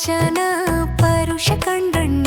ವಚನ ಪರುಷ ಕಂಡಣ್ಣ